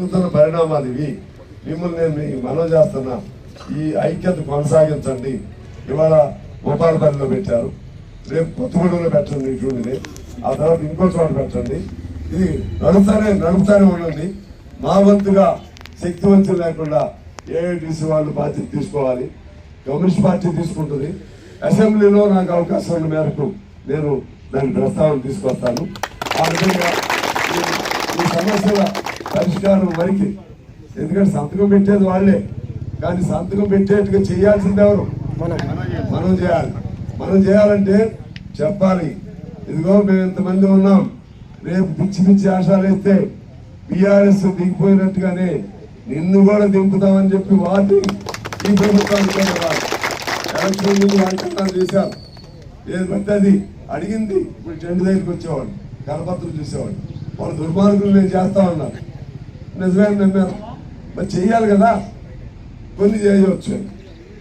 జరుగుతున్న పరిణామాలు ఇవి. మిమ్మల్ని నేను మనం చేస్తున్నా. ఈ ఐక్యత కొనసాగించండి. ఇవాళ గోపాలపల్లిలో పెట్టారు. రేపు కొత్తగూడెంలో పెట్టండి ఇటువంటిది ఆ తర్వాత ఇంకో చోట పెట్టండి. ఇది నడుపుతానే నడుపుతానే ఉండండి. మా వంతుగా శక్తి వంతులు లేకుండా ఏఐటీసీ వాళ్ళు బాధ్యత తీసుకోవాలి. కమ్యూనిస్ట్ పార్టీ తీసుకుంటుంది. అసెంబ్లీలో నాకు అవకాశం ఉన్న మేరకు నేను దాని ప్రస్తావన తీసుకొస్తాను. ఆ విధంగా ఈ- ఈ సమస్యల పరిష్కారం వరకు ఎందుకంటే సంతకం పెట్టేది వాళ్ళే. కానీ సంతకం పెట్టేట్టుగా చేయాల్సింది ఎవరు? మనం చేయాలి. మనం చేయాలంటే చెప్పాలి. ఇదిగో మేము ఇంతమంది ఉన్నాం. రేపు పిచ్చి పిచ్చి ఆశాలు వేస్తే బీఆర్ఎస్ దిగిపోయినట్టుగానే నిన్ను కూడా దింపుతామని చెప్పి వారిని ఈ ప్రభుత్వానికి ఎలక్షన్ ముందు వాగ్దానాలు చేశారు. ఏది పడితే అది అడిగింది. ఇప్పుడు జెండు దగ్గరికి వచ్చేవాడు కలపత్రం చూసేవాడు వాళ్ళు దుర్మార్గులు నేను చేస్తా ఉన్నారు నిజమే మరి చెయ్యాలి కదా? కొన్ని చేయవచ్చు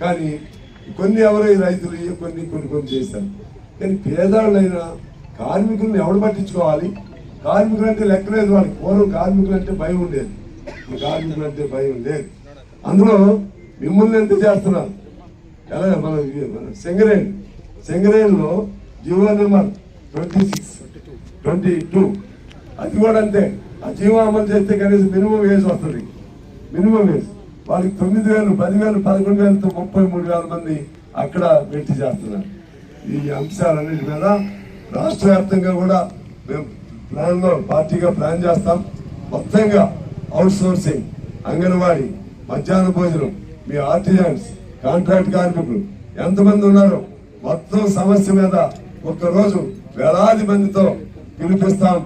కానీ కొన్ని ఎవరో రైతులు కొన్ని కొన్ని కొన్ని చేశారు. కానీ పేదవాళ్ళైనా కార్మికులను ఎవడు పట్టించుకోవాలి? కార్మికులు అంటే లెక్కలేదు వాళ్ళకి. పూర్వం కార్మికులు అంటే భయం ఉండేది. కార్మికులు అంటే భయం లేదు. అందులో మిమ్మల్ని ఎంత చేస్తున్నారు? ఎలా మన మన సింగరేణి. సింగరేణిలో GO number twenty six twenty two. అది కూడా అంతే. ఆ జీవో అమలు చేస్తే కనీసం మినిమం వేసి వస్తుంది. మినిమం వేసి వాళ్ళకి తొమ్మిది వేలు పదివేలు పదకొండు వేలతో ముప్పై మూడు వేల మంది అక్కడ పెట్టి చేస్తున్నారు. ఈ అంశాలన్నిటి మీద రాష్ట్ర వ్యాప్తంగా కూడా మేము ప్లాన్లో పార్టీగా ప్లాన్ చేస్తాం. మొత్తంగా అవుట్ సోర్సింగ్ అంగన్వాడీ మధ్యాహ్న భోజనం మీ ఆర్టిజన్స్ కాంట్రాక్ట్ కార్మికులు ఎంతమంది ఉన్నారో మొత్తం సమస్య మీద ఒక్కరోజు వేలాది మందితో పిలిపిస్తాం.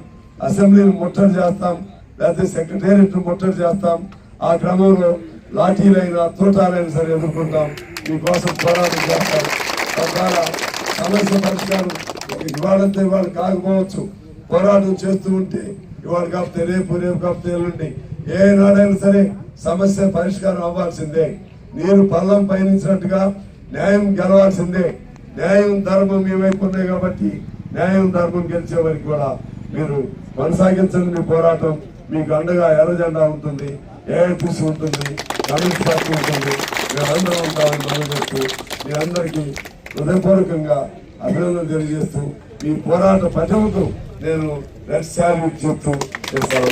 అసెంబ్లీని ముట్టడి చేస్తాం లేకపోతే సెక్రటేరియట్ ముట్టడి చేస్తాం ఆ క్రమంలో లాఠీలైనా తోటాలైనా సరే ఎదుర్కొంటాం. మీకోసం పోరాటం చేస్తాం. తద్వారా సమస్య పరిష్కారం ఇవాళంతా ఇవాళ కాకపోవచ్చు. పోరాటం చేస్తూ ఉంటే ఇవాళ కాకపోతే రేపు రేపు కాకపోతే ఎల్లుండి. ఏ నాడైనా సరే సమస్య పరిష్కారం అవ్వాల్సిందే. నేను పల్లం పయనించినట్టుగా న్యాయం గెలవాల్సిందే. న్యాయం ధర్మం మీ వైపు ఉన్నాయి కాబట్టి న్యాయం ధర్మం గెలిచే వారికి కూడా మీరు కొనసాగించండి మీ పోరాటం. మీకు అండగా ఎర్రజెండా ఉంటుంది ఏఐటీసీ ఉంటుంది కమ్యూనిస్ట్ పార్టీ ఉంటుంది. మేమందరం ఉంటామని మనం మీ అందరికీ హృదయపూర్వకంగా అభినందన తెలియజేస్తూ ఈ పోరాట పటముకు నేను రెడ్ శారీ చెప్తూ చేస్తాను.